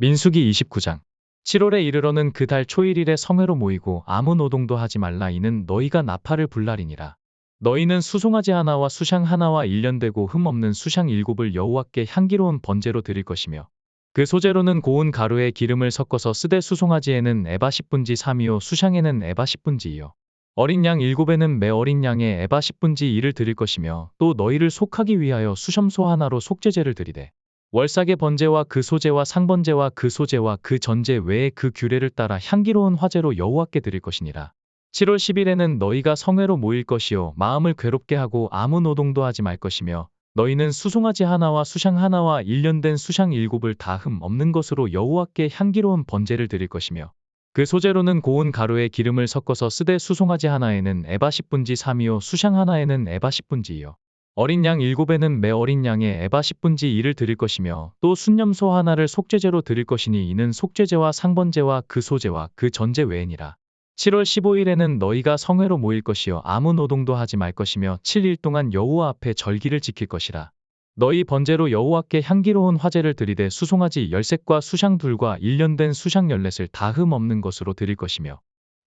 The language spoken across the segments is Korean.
민수기 29장. 7월에 이르러는 그 달 초일일에 성회로 모이고 아무 노동도 하지 말라. 이는 너희가 나팔을 불날이니라. 너희는 수송아지 하나와 수샹 하나와 일련되고 흠없는 수샹 일곱을 여호와께 향기로운 번제로 드릴 것이며 그 소재로는 고운 가루에 기름을 섞어서 쓰되 수송아지에는 에바 10분지 3이요 수샹에는 에바 10분지이요. 어린 양 일곱에는 매 어린 양에 에바 10분지 2를 드릴 것이며 또 너희를 속하기 위하여 수염소 하나로 속죄제를 드리되 월삭의 번제와 그 소제와 상번제와 그 소제와 그 전제 외에 그 규례를 따라 향기로운 화제로 여호와께 드릴 것이니라. 7월 10일에는 너희가 성회로 모일 것이요 마음을 괴롭게 하고 아무 노동도 하지 말 것이며 너희는 수송아지 하나와 수샹 하나와 일련된 수샹 일곱을 다 흠 없는 것으로 여호와께 향기로운 번제를 드릴 것이며 그 소재로는 고운 가루에 기름을 섞어서 쓰되 수송아지 하나에는 에바 10분지 3이요 수샹 하나에는 에바 10분지이요 어린 양 일곱에는 매 어린 양에 에바 10분지 2를 드릴 것이며 또 순념소 하나를 속죄제로 드릴 것이니 이는 속죄제와 상번제와 그 소제와 그 전제 외에니라. 7월 15일에는 너희가 성회로 모일 것이요 아무 노동도 하지 말 것이며 7일 동안 여호와 앞에 절기를 지킬 것이라. 너희 번제로 여호와께 향기로운 화제를 드리되 수송아지 열셋과 수샹 둘과 일련된 수샹 열넷을 다 흠 없는 것으로 드릴 것이며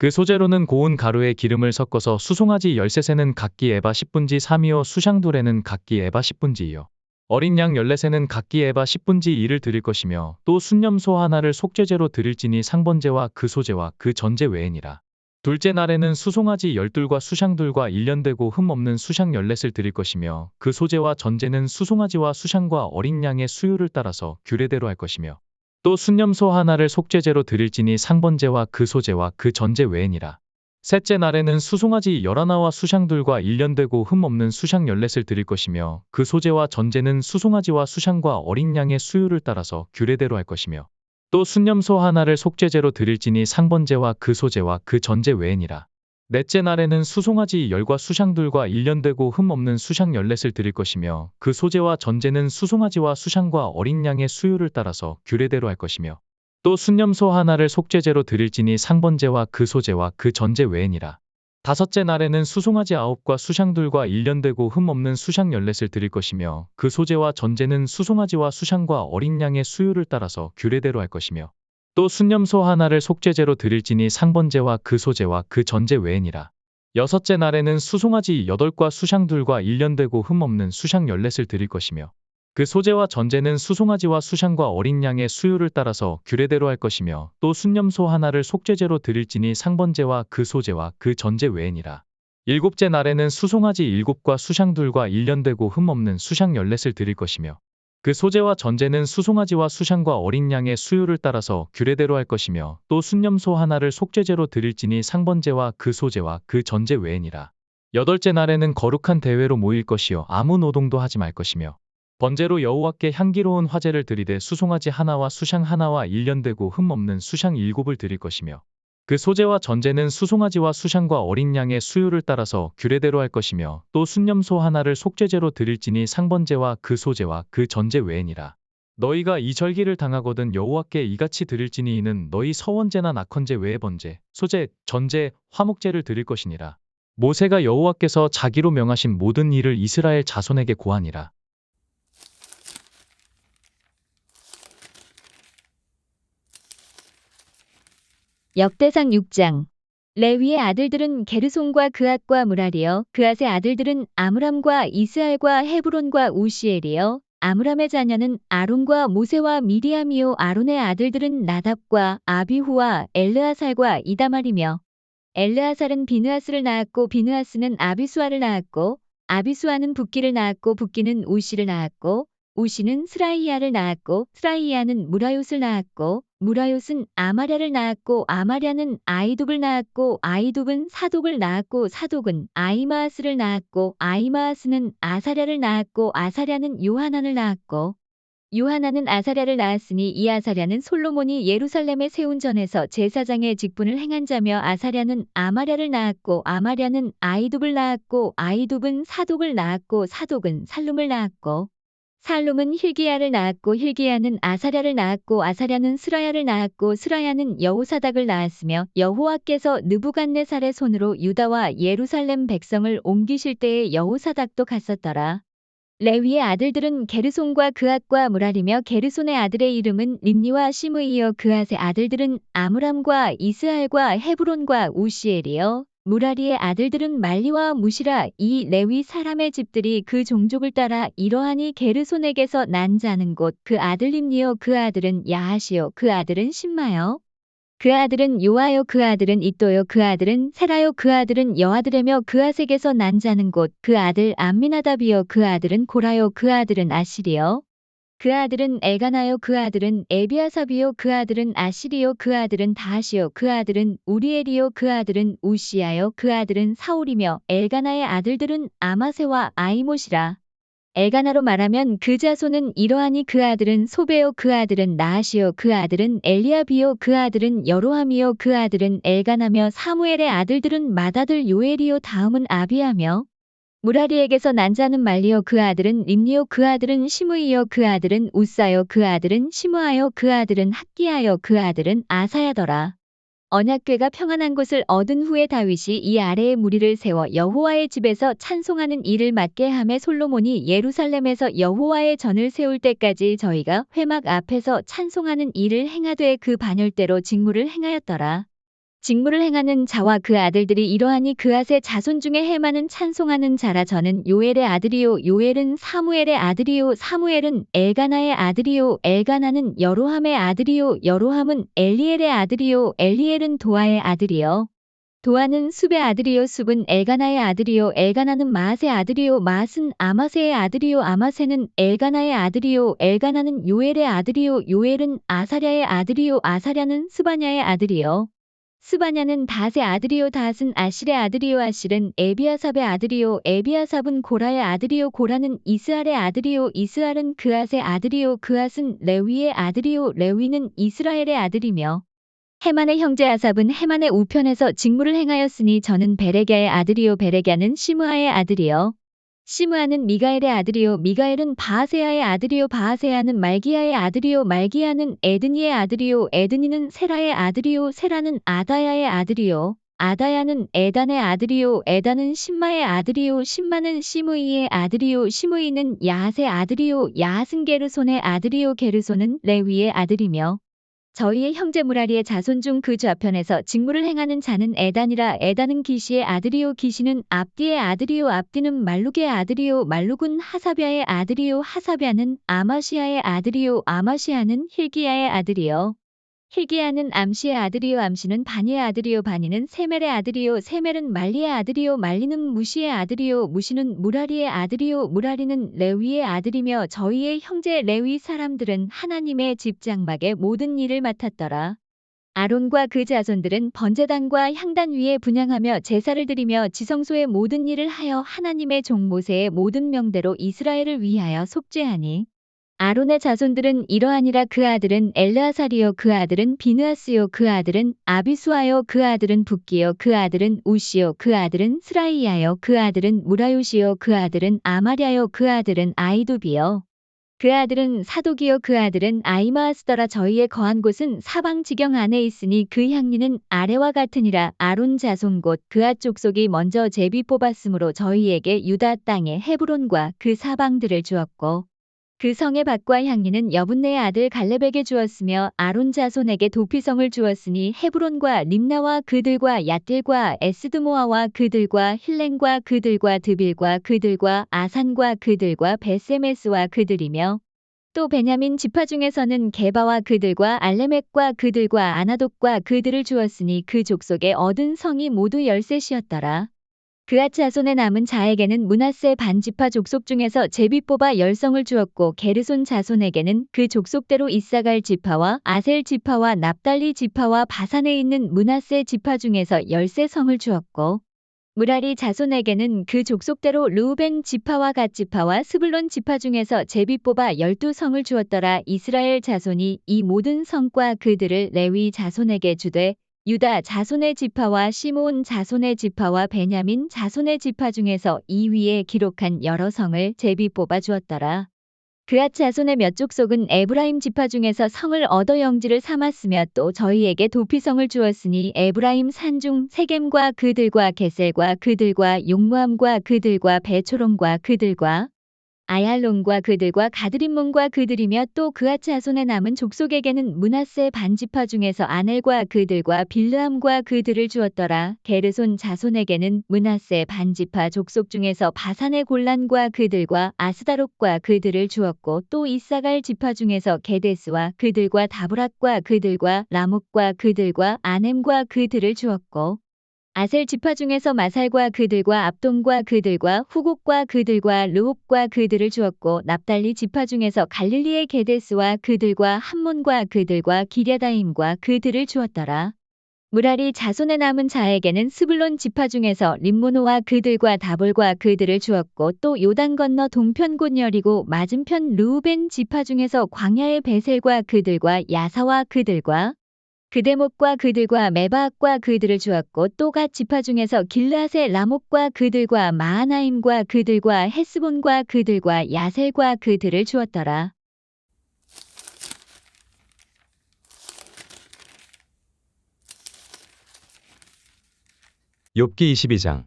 그 소재로는 고운 가루에 기름을 섞어서 수송아지 열셋에는 각기 에바 10분지 3이요 수샹 둘에는 각기 에바 10분지이요 어린 양 열넷에는 각기 에바 10분지 2를 드릴 것이며 또 순념소 하나를 속죄제로 드릴지니 상번제와 그 소제와 그 전제 외에니라. 둘째 날에는 수송아지 열둘과 수샹둘과 일련되고 흠없는 수샹 열넷을 드릴 것이며 그 소제와 전제는 수송아지와 수샹과 어린 양의 수요를 따라서 규례대로 할 것이며 또 순념소 하나를 속죄제로 드릴지니 상번제와 그 소제와 그 전제 외에니라. 셋째 날에는 수송아지 열하나와 수샹둘과 일련되고 흠없는 수샹 열넷을 드릴 것이며 그 소제와 전제는 수송아지와 수샹과 어린 양의 수요를 따라서 규례대로 할 것이며 또 순념소 하나를 속죄제로 드릴지니 상번제와 그 소제와 그 전제 외에니라. 넷째 날에는 수송아지 열과 수샹둘과 일련되고 흠없는 수샹 열넷을 드릴 것이며 그 소제와 전제는 수송아지와 수샹과 어린 양의 수요를 따라서 규례대로 할 것이며 또 순념소 하나를 속죄제로 드릴지니 상번제와 그 소제와 그 전제 외에니라. 다섯째 날에는 수송아지 아홉과 수샹둘과 일련되고 흠없는 수샹 열넷을 드릴 것이며 그 소제와 전제는 수송아지와 수샹과 어린 양의 수요를 따라서 규례대로 할 것이며 또 순념소 하나를 속죄제로 드릴지니 상번제와 그 소제와 그 전제 외에니라. 여섯째 날에는 수송아지 여덟과 수샹 둘과 일련되고 흠없는 수샹 열넷을 드릴 것이며 그 소제와 전제는 수송아지와 수샹과 어린 양의 수요를 따라서 규례대로 할 것이며 또 순념소 하나를 속죄제로 드릴지니 상번제와 그 소제와 그 전제 외에니라. 일곱째 날에는 수송아지 일곱과 수샹 둘과 일련되고 흠없는 수샹 열넷을 드릴 것이며 그 소제와 전제는 수송아지와 수샹과 어린 양의 수요를 따라서 규례대로 할 것이며 또 순념소 하나를 속죄제로 드릴지니 상번제와 그 소제와 그 전제 외에니라. 여덟째 날에는 거룩한 대회로 모일 것이요 아무 노동도 하지 말 것이며 번제로 여호와께 향기로운 화제를 드리되 수송아지 하나와 수샹 하나와 일련되고 흠없는 수샹 일곱을 드릴 것이며 그 소제와 전제는 수송아지와 수샹과 어린 양의 수요를 따라서 규례대로 할 것이며 또 순념소 하나를 속죄제로 드릴지니 상번제와 그 소제와 그 전제 외에니라. 너희가 이 절기를 당하거든 여호와께 이같이 드릴지니 이는 너희 서원제나 낙헌제 외의 번제, 소제, 전제, 화목제를 드릴 것이니라. 모세가 여호와께서 자기로 명하신 모든 일을 이스라엘 자손에게 고하니라. 역대상 6장. 레위의 아들들은 게르손과 그앗과 무랄이여 그앗의 아들들은 아므람과 이스알과 헤브론과 우시엘이여 아므람의 자녀는 아론과 모세와 미리암이요 아론의 아들들은 나답과 아비후와 엘르아살과 이다말이며 엘르아살은 비느하스를 낳았고 비느하스는 아비수아를 낳았고 아비수아는 붓기를 낳았고 붓기는 우시를 낳았고 우시는 스라이야를 낳았고 스라이야는 무라요스를 낳았고 무라요스는 아마랴를 낳았고 아마랴는 아이독을 낳았고 아이독은 사독을 낳았고 사독은 아이마아스를 낳았고 아이마아스는 아사랴를 낳았고 아사랴는 요하난을 낳았고 요하난은 아사랴를 낳았으니 이 아사랴는 솔로몬이 예루살렘에 세운 전에서 제사장의 직분을 행한 자며 아사랴는 아마랴를 낳았고 아마랴는 아이둡을 낳았고 아이둡은 사독을 낳았고 사독은 살룸을 낳았고 살룸은 힐기야를 낳았고 힐기야는 아사랴를 낳았고 아사랴는 스라야를 낳았고 스라야는 여호사닥을 낳았으며 여호와께서 느부갓네살의 손으로 유다와 예루살렘 백성을 옮기실 때에 여호사닥도 갔었더라. 레위의 아들들은 게르손과 그앗과 무랄이며 게르손의 아들의 이름은 림니와 시므이요 그앗의 아들들은 아므람과 이스알과 헤브론과 우시엘이요 무라리의 아들들은 말리와 무시라 이 레위 사람의 집들이 그 종족을 따라 이러하니 게르손에게서 난 자는 곳그 아들 림니요 그 아들은 야하시요 그 아들은 신마요. 그 아들은 요아요 그 아들은 이또요 그 아들은 세라요 그 아들은 여아들에며 그아색에서 난 자는 곳그 아들 암미나답이요 그 아들은 고라요 그 아들은 아시리요 그 아들은 엘가나요 그 아들은 에비아삽이요 그 아들은 아시리요 그 아들은 다하시요 그 아들은 우리엘이요 그 아들은 우시야요 그 아들은 사울이며 엘가나의 아들들은 아마세와 아이못이라 엘가나로 말하면 그 자손은 이러하니 그 아들은 소베요 그 아들은 나하시요 그 아들은 엘리아비요 그 아들은 여로함이요 그 아들은 엘가나며 사무엘의 아들들은 맏아들 요엘이요 다음은 아비하며 무라리에게서 난 자는 말리요 그 아들은 림니요 그 아들은 시므이요 그 아들은 우사요 그 아들은 시므아요 그 아들은 학기야요 그 아들은 아사야더라. 언약궤가 평안한 곳을 얻은 후에 다윗이 이 아래에 무리를 세워 여호와의 집에서 찬송하는 일을 맡게 함에 솔로몬이 예루살렘에서 여호와의 전을 세울 때까지 저희가 회막 앞에서 찬송하는 일을 행하되 그 반열대로 직무를 행하였더라. 직무를 행하는 자와 그 아들들이 이러하니 그앗의 자손 중에 해마는 찬송하는 자라 저는 요엘의 아들이요 요엘은 사무엘의 아들이요 사무엘은 엘가나의 아들이요 엘가나는 여로함의 아들이요 여로함은 엘리엘의 아들이요 엘리엘은 도아의 아들이요. 도아는 숲의 아들이요 숲은 엘가나의 아들이요 엘가나는 마앗의 아들이요 마앗은 아마세의 아들이요 아마세는 엘가나의 아들이요 엘가나는 요엘의 아들이요 요엘은 아사랴의 아들이요 아사랴는 스바냐의 아들이요 스바냐는 다스의 아들이요 다스는 아실의 아들이요 아실은 에비아삽의 아들이요 에비아삽은 고라의 아들이요 고라는 이스알의 아들이요 이스알은 그앗의 아들이요 그앗은 레위의 아들이요 레위는 이스라엘의 아들이며 헤만의 형제 아삽은 헤만의 우편에서 직무를 행하였으니 저는 베레갸의 아들이요 베레갸는 시므아의 아들이요 시므아는 미가엘의 아들이요 미가엘은 바하세야의 아들이요 바하세야는 말기야의 아들이요 말기야는 에드니의 아들이요 에드니는 세라의 아들이요 세라는 아다야의 아들이요 아다야는 에단의 아들이요 에단은 신마의 아들이요 신마는 시므이의 아들이요 시므이는 야핫의 아들이요 야핫은 게르손의 아들이요 게르손은 레위의 아들이며 저희의 형제 무라리의 자손 중 그 좌편에서 직무를 행하는 자는 에단이라 에단은 기시의 아들이요 기시는 압디의 아들이요 압디는 말룩의 아들이요 말룩은 하사비아의 아들이요 하사비아는 아마시아의 아들이요 아마시아는 힐기야의 아들이요 힐기야는 암시의 아들이요 암시는 바니의 아들이요 바니는 세멜의 아들이요 세멜은 말리의 아들이요 말리는 무시의 아들이요 무시는 무라리의 아들이요 무라리는 레위의 아들이며 저희의 형제 레위 사람들은 하나님의 집장막의 모든 일을 맡았더라. 아론과 그 자손들은 번제단과 향단 위에 분양하며 제사를 드리며 지성소의 모든 일을 하여 하나님의 종 모세의 모든 명대로 이스라엘을 위하여 속죄하니 아론의 자손들은 이러하니라 그 아들은 엘르아살이요 그 아들은 비느아스요 그 아들은 아비수아요 그 아들은 붓기요 그 아들은 우시요 그 아들은 스라이야요 그 아들은 무라요시요 그 아들은 아마랴요 그 아들은 아이두비요 그 아들은 사독이요 그 아들은 아이마아스더라 저희의 거한 곳은 사방 지경 안에 있으니 그 향리는 아래와 같으니라 아론 자손 곧 그앗 족속이 먼저 제비 뽑았으므로 저희에게 유다 땅의 헤브론과 그 사방들을 주었고 그 성의 밭과 향리는 여분네의 아들 갈렙에게 주었으며 아론 자손에게 도피성을 주었으니 헤브론과 림나와 그들과 얏딜과 에스드모아와 그들과 힐렌과 그들과 드빌과 그들과 아산과 그들과 베세메스와 그들이며 또 베냐민 지파 중에서는 게바와 그들과 알레멕과 그들과 아나독과 그들을 주었으니 그 족속에 얻은 성이 모두 열셋이었더라. 그앗 자손의 남은 자에게는 문하세 반지파 족속 중에서 제비 뽑아 열성을 주었고 게르손 자손에게는 그 족속대로 이사갈 지파와 아셀 지파와 납달리 지파와 바산에 있는 문하세 지파 중에서 열세 성을 주었고 무라리 자손에게는 그 족속대로 루벤 지파와 갓 지파와 스불론 지파 중에서 제비 뽑아 열두 성을 주었더라. 이스라엘 자손이 이 모든 성과 그들을 레위 자손에게 주되 유다 자손의 지파와 시므온 자손의 지파와 베냐민 자손의 지파 중에서 이 위에 기록한 여러 성을 제비 뽑아 주었더라. 그앗 자손의 몇 족속은 에브라임 지파 중에서 성을 얻어 영지를 삼았으며 또 저희에게 도피성을 주었으니 에브라임 산중 세겜과 그들과 게셀과 그들과 용무함과 그들과 베초롬과 그들과 아얄론과 그들과 가드림몬과 그들이며 또 그앗 자손의 남은 족속에게는 문하세 반지파 중에서 아넬과 그들과 빌르함과 그들을 주었더라. 게르손 자손에게는 문하세 반지파 족속 중에서 바산의 골란과 그들과 아스다롯과 그들을 주었고 또 이사갈 지파 중에서 게데스와 그들과 다브락과 그들과 라목과 그들과 아넴과 그들을 주었고 아셀 지파 중에서 마살과 그들과 압동과 그들과 후곡과 그들과 르홉과 그들을 주었고 납달리 지파 중에서 갈릴리의 게데스와 그들과 함몬과 그들과 기랴다임과 그들을 주었더라. 무라리 자손의 남은 자에게는 스불론 지파 중에서 림모노와 그들과 다볼과 그들을 주었고 또 요단 건너 동편 곧 여리고 맞은편 루우벤 지파 중에서 광야의 베셀과 그들과 야사와 그들과 그 대목과 그들과 메바악과 그들을 주었고 또 갓 지파 중에서 길르앗의 라목과 그들과 마하나임과 그들과 헤스본과 그들과 야셀과 그들을 주었더라. 욥기 22장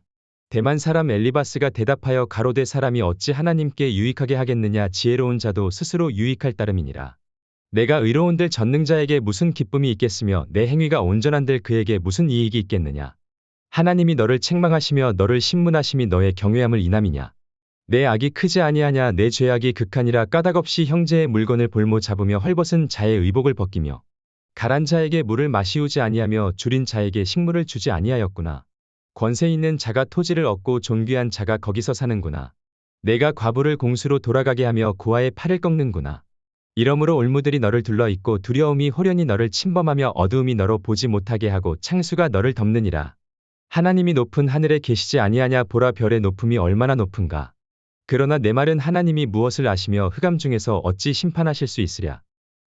대만 사람 엘리바스가 대답하여 가로되 사람이 어찌 하나님께 유익하게 하겠느냐 지혜로운 자도 스스로 유익할 따름이니라. 내가 의로운들 전능자에게 무슨 기쁨이 있겠으며 내 행위가 온전한들 그에게 무슨 이익이 있겠느냐. 하나님이 너를 책망하시며 너를 신문하심이 너의 경외함을 인함이냐. 내 악이 크지 아니하냐 내 죄악이 극하니라 까닭없이 형제의 물건을 볼모 잡으며 헐벗은 자의 의복을 벗기며 가란 자에게 물을 마시우지 아니하며 줄인 자에게 식물을 주지 아니하였구나. 권세 있는 자가 토지를 얻고 존귀한 자가 거기서 사는구나. 내가 과부를 공수로 돌아가게 하며 고아의 팔을 꺾는구나. 이러므로 올무들이 너를 둘러 있고 두려움이 호련히 너를 침범하며 어두움이 너로 보지 못하게 하고 창수가 너를 덮느니라. 하나님이 높은 하늘에 계시지 아니하냐 보라 별의 높음이 얼마나 높은가. 그러나 내 말은 하나님이 무엇을 아시며 흑암 중에서 어찌 심판하실 수 있으랴.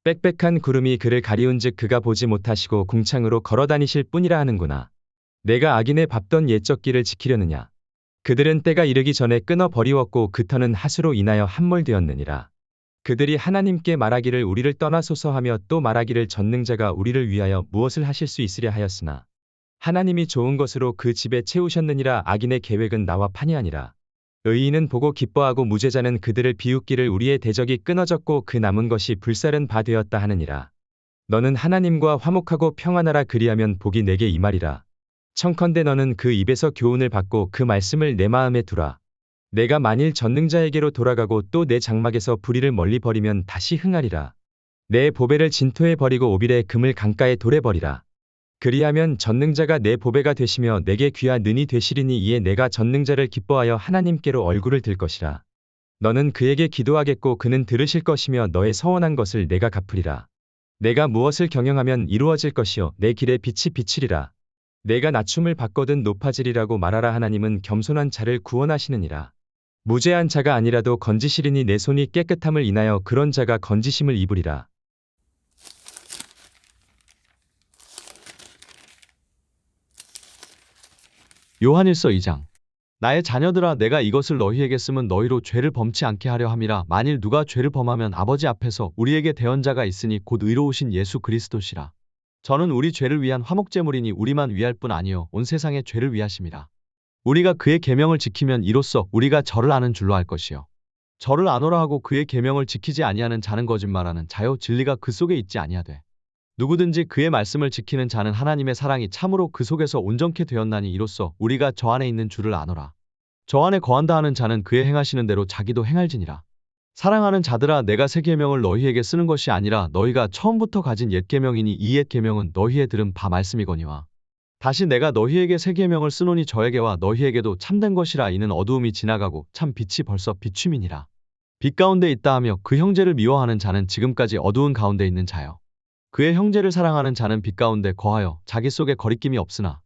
빽빽한 구름이 그를 가리운즉 그가 보지 못하시고 궁창으로 걸어 다니실 뿐이라 하는구나. 내가 악인의 밟던 옛적 길을 지키려느냐. 그들은 때가 이르기 전에 끊어 버리웠고 그 터는 하수로 인하여 함몰되었느니라. 그들이 하나님께 말하기를 우리를 떠나소서 하며 또 말하기를 전능자가 우리를 위하여 무엇을 하실 수 있으랴 하였으나 하나님이 좋은 것으로 그 집에 채우셨느니라 악인의 계획은 나와 판이 아니라 의인은 보고 기뻐하고 무죄자는 그들을 비웃기를 우리의 대적이 끊어졌고 그 남은 것이 불살은 바 되었다 하느니라. 너는 하나님과 화목하고 평안하라 그리하면 복이 내게 임하리라. 청컨대 너는 그 입에서 교훈을 받고 그 말씀을 내 마음에 두라. 내가 만일 전능자에게로 돌아가고 또 내 장막에서 불의를 멀리 버리면 다시 흥하리라. 내 보배를 진토에 버리고 오빌의 금을 강가에 돌에 버리라. 그리하면 전능자가 내 보배가 되시며 내게 귀한 는이 되시리니 이에 내가 전능자를 기뻐하여 하나님께로 얼굴을 들 것이라. 너는 그에게 기도하겠고 그는 들으실 것이며 너의 서원한 것을 내가 갚으리라. 내가 무엇을 경영하면 이루어질 것이요 내 길에 빛이 비치리라. 내가 낮춤을 받거든 높아지리라고 말하라 하나님은 겸손한 자를 구원하시느니라. 무죄한 자가 아니라도 건지시리니 내 손이 깨끗함을 인하여 그런 자가 건지심을 입으리라. 요한일서 2장. 나의 자녀들아 내가 이것을 너희에게 쓰면 너희로 죄를 범치 않게 하려 함이라. 만일 누가 죄를 범하면 아버지 앞에서 우리에게 대언자가 있으니 곧 의로우신 예수 그리스도시라. 저는 우리 죄를 위한 화목제물이니 우리만 위할 뿐 아니요 온 세상의 죄를 위하심이라 우리가 그의 계명을 지키면 이로써 우리가 저를 아는 줄로 알 것이요 저를 아노라 하고 그의 계명을 지키지 아니하는 자는 거짓말하는 자요 진리가 그 속에 있지 아니하되 누구든지 그의 말씀을 지키는 자는 하나님의 사랑이 참으로 그 속에서 온전케 되었나니 이로써 우리가 저 안에 있는 줄을 아노라. 저 안에 거한다 하는 자는 그의 행하시는 대로 자기도 행할지니라. 사랑하는 자들아 내가 새 계명을 너희에게 쓰는 것이 아니라 너희가 처음부터 가진 옛 계명이니 이 옛 계명은 너희의 들은 바 말씀이거니와 다시 내가 너희에게 새 계명을 쓰노니 저에게와 너희에게도 참된 것이라 이는 어두움이 지나가고 참 빛이 벌써 비춤이니라. 빛 가운데 있다 하며 그 형제를 미워하는 자는 지금까지 어두운 가운데 있는 자요. 그의 형제를 사랑하는 자는 빛 가운데 거하여 자기 속에 거리낌이 없으나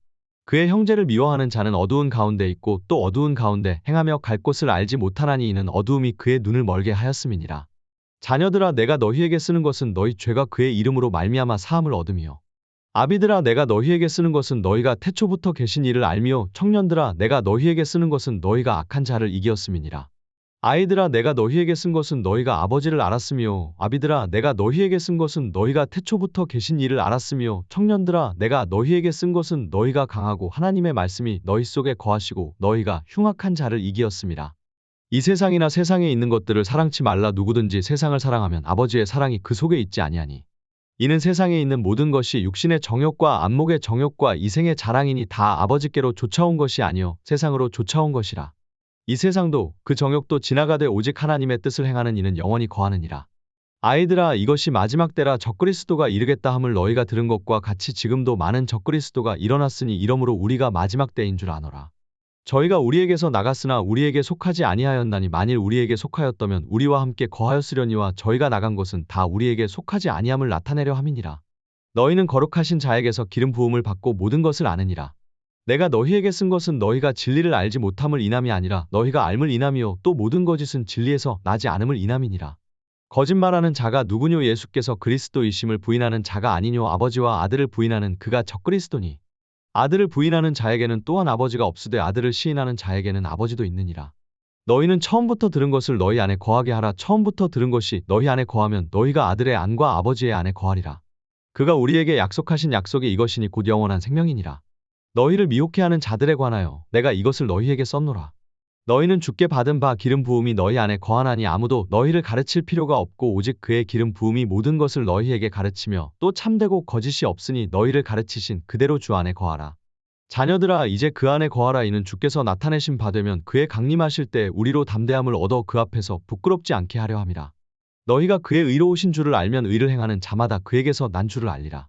그의 형제를 미워하는 자는 어두운 가운데 있고 또 어두운 가운데 행하며 갈 곳을 알지 못하나니 이는 어두움이 그의 눈을 멀게 하였음이니라. 자녀들아 내가 너희에게 쓰는 것은 너희 죄가 그의 이름으로 말미암아 사함을 얻음이요. 아비들아 내가 너희에게 쓰는 것은 너희가 태초부터 계신 이를 알미요 청년들아 내가 너희에게 쓰는 것은 너희가 악한 자를 이기었음이니라. 아이들아 내가 너희에게 쓴 것은 너희가 아버지를 알았으며 아비들아 내가 너희에게 쓴 것은 너희가 태초부터 계신 이를 알았으며 청년들아 내가 너희에게 쓴 것은 너희가 강하고 하나님의 말씀이 너희 속에 거하시고 너희가 흉악한 자를 이기었음이라. 이 세상이나 세상에 있는 것들을 사랑치 말라 누구든지 세상을 사랑하면 아버지의 사랑이 그 속에 있지 아니하니 이는 세상에 있는 모든 것이 육신의 정욕과 안목의 정욕과 이생의 자랑이니 다 아버지께로 쫓아온 것이 아니요 세상으로 쫓아온 것이라. 이 세상도 그 정욕도 지나가되 오직 하나님의 뜻을 행하는 이는 영원히 거하느니라. 아이들아 이것이 마지막 때라 적그리스도가 이르겠다 함을 너희가 들은 것과 같이 지금도 많은 적그리스도가 일어났으니 이러므로 우리가 마지막 때인 줄 아노라 저희가 우리에게서 나갔으나 우리에게 속하지 아니하였나니 만일 우리에게 속하였다면 우리와 함께 거하였으려니와 저희가 나간 것은 다 우리에게 속하지 아니함을 나타내려 함이니라. 너희는 거룩하신 자에게서 기름 부음을 받고 모든 것을 아느니라. 내가 너희에게 쓴 것은 너희가 진리를 알지 못함을 인함이 아니라 너희가 알물 인함이요 또 모든 거짓은 진리에서 나지 않음을 인함이니라. 거짓말하는 자가 누구뇨 예수께서 그리스도이심을 부인하는 자가 아니뇨 아버지와 아들을 부인하는 그가 적그리스도니 아들을 부인하는 자에게는 또한 아버지가 없으되 아들을 시인하는 자에게는 아버지도 있느니라. 너희는 처음부터 들은 것을 너희 안에 거하게 하라. 처음부터 들은 것이 너희 안에 거하면 너희가 아들의 안과 아버지의 안에 거하리라. 그가 우리에게 약속하신 약속이 이것이니 곧 영원한 생명이니라. 너희를 미혹해 하는 자들에 관하여 내가 이것을 너희에게 썼노라. 너희는 주께 받은 바 기름 부음이 너희 안에 거하나니 아무도 너희를 가르칠 필요가 없고 오직 그의 기름 부음이 모든 것을 너희에게 가르치며 또 참되고 거짓이 없으니 너희를 가르치신 그대로 주 안에 거하라. 자녀들아 이제 그 안에 거하라 이는 주께서 나타내신 바 되면 그의 강림하실 때 우리로 담대함을 얻어 그 앞에서 부끄럽지 않게 하려 함이라. 너희가 그의 의로우신 줄을 알면 의를 행하는 자마다 그에게서 난 줄을 알리라.